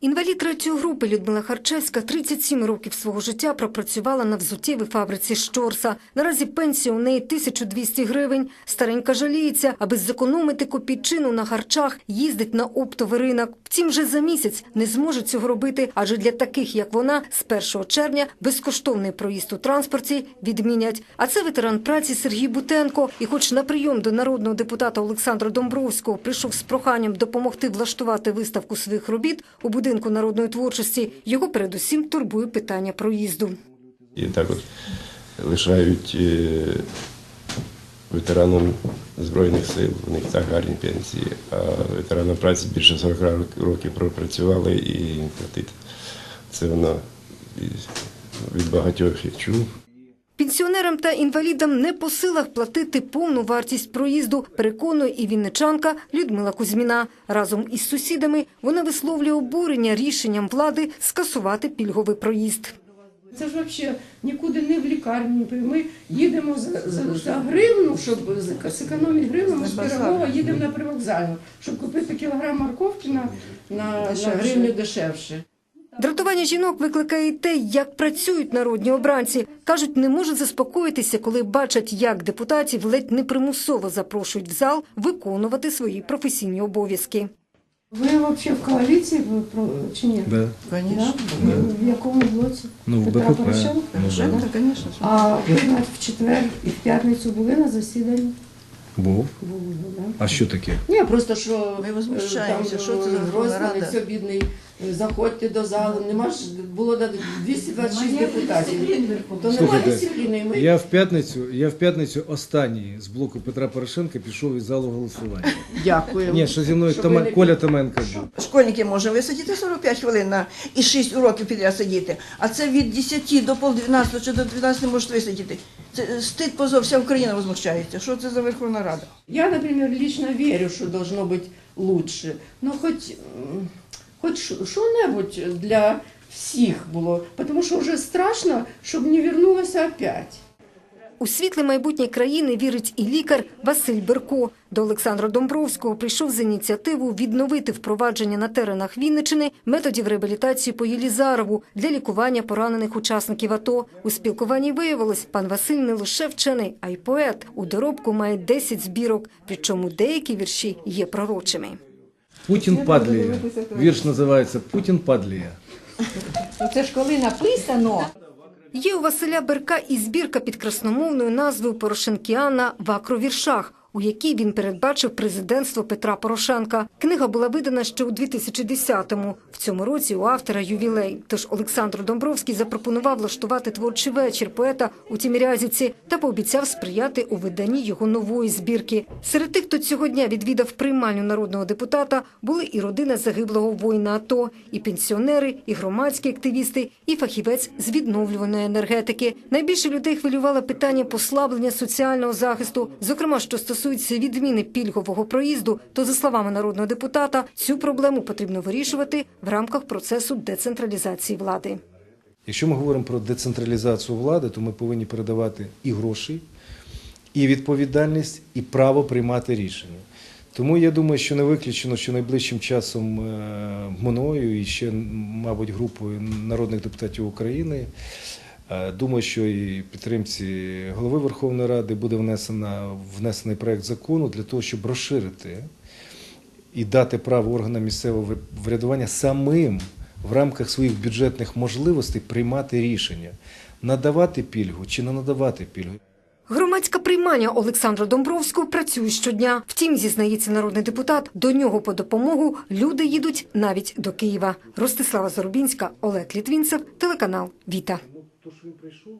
Інвалід третьої групи Людмила Харчевська 37 років свого життя пропрацювала на взуттєвій фабриці Щорса. Наразі пенсія у неї 1200 гривень. Старенька жаліється, аби зекономити копійчину на харчах, їздить на оптовий ринок. Втім, вже за місяць не зможе цього робити, адже для таких, як вона, з 1 червня безкоштовний проїзд у транспорті відмінять. А це ветеран праці Сергій Бутенко. І хоч на прийом до народного депутата Олександра Домбровського прийшов з проханням допомогти влаштувати виставку своїх робіт у будинку народної творчості, його передусім турбує питання проїзду. І так от лишають е, ветеранам Збройних сил, у них так гарні пенсії, а ветеранам праці більше 40 років пропрацювали і платити. Це воно від багатьох я чув. Пенсіонерам та інвалідам не по силах платити повну вартість проїзду, переконує і вінничанка Людмила Кузьміна. Разом із сусідами вона висловлює обурення рішенням влади скасувати пільговий проїзд. Це ж взагалі нікуди не в лікарні. Ми їдемо за, за, за гривну, щоб зекономити гривну, ми з Пирогова їдемо на привокзальну, щоб купити кілограм морковки на, на, на гривню дешевше. Дратування жінок викликає й те, як працюють народні обранці. Кажуть, не можуть заспокоїтися, коли бачать, як депутатів ледь непримусово запрошують в зал виконувати свої професійні обов'язки. Ви взагалі в коаліції ви про чи ні? Да. Да? В якому блоці? Ну, в Петра БПП. Порошенка? Ну, да. Да? конечно. А ви навіть в четвер і в п'ятницю були на засіданні? Був. Були, да? А що таке? Ні, просто що Ми возмущаємося, що це за Верховна Рада? все бідний, заходьте до залу. Нема ж було да, 226 депутатів. То немає дисципліни. Ми Я в п'ятницю, я в п'ятницю останній з блоку Петра Порошенка пішов із залу голосування. Дякую. Ні, що зі мною Щоб Тома, ви не- Коля Томенко був. Школьники може висидіти 45 хвилин на і 6 уроків підряд сидіти, а це від 10 до пол 12 чи до 12 не можуть висидіти. Це е, стид позов, вся Україна возмущається. Що це за Верховна Рада? Я, наприклад, лично вірю, що должно бути лучше. Ну, хоч, м, хоч що- що-небудь для всіх було. Тому що вже страшно, щоб не вернулося опять. У світле майбутнє країни вірить і лікар Василь Берко. До Олександра Домбровського прийшов з ініціативу відновити впровадження на теренах Вінничини методів реабілітації по Єлізарову для лікування поранених учасників АТО. У спілкуванні виявилось, пан Василь не лише вчений, а й поет. У доробку має 10 збірок, причому деякі вірші є пророчими. Путін падліє. Вірш називається Путін падліє. Це ж коли написано. Є у Василя Берка і збірка під красномовною назвою Порошенкіана в акровіршах, у якій він передбачив президентство Петра Порошенка. Книга була видана ще у 2010-му. В цьому році у автора ювілей. Тож Олександр Домбровський запропонував влаштувати творчий вечір поета у Тімірязівці та пообіцяв сприяти у виданні його нової збірки. Серед тих, хто цього дня відвідав приймальню народного депутата, були і родина загиблого воїна АТО, і пенсіонери, і громадські активісти, і фахівець з відновлюваної енергетики. Найбільше людей хвилювало питання послаблення соціального захисту, зокрема, що стосується відміни пільгового проїзду, то за словами народного депутата, цю проблему потрібно вирішувати в рамках процесу децентралізації влади. Якщо ми говоримо про децентралізацію влади, то ми повинні передавати і гроші, і відповідальність, і право приймати рішення. Тому я думаю, що не виключено, що найближчим часом е, мною і ще, мабуть, групою народних депутатів України. Е, Думаю, що і підтримці голови Верховної Ради буде внесена, внесений проект закону для того, щоб розширити і дати право органам місцевого врядування самим в рамках своїх бюджетних можливостей приймати рішення, надавати пільгу чи не надавати пільгу. Громадська приймання Олександра Домбровського працює щодня. Втім, зізнається народний депутат, до нього по допомогу люди їдуть навіть до Києва. Ростислава Зарубінська, Олег Літвінцев, телеканал Віта. possuem preço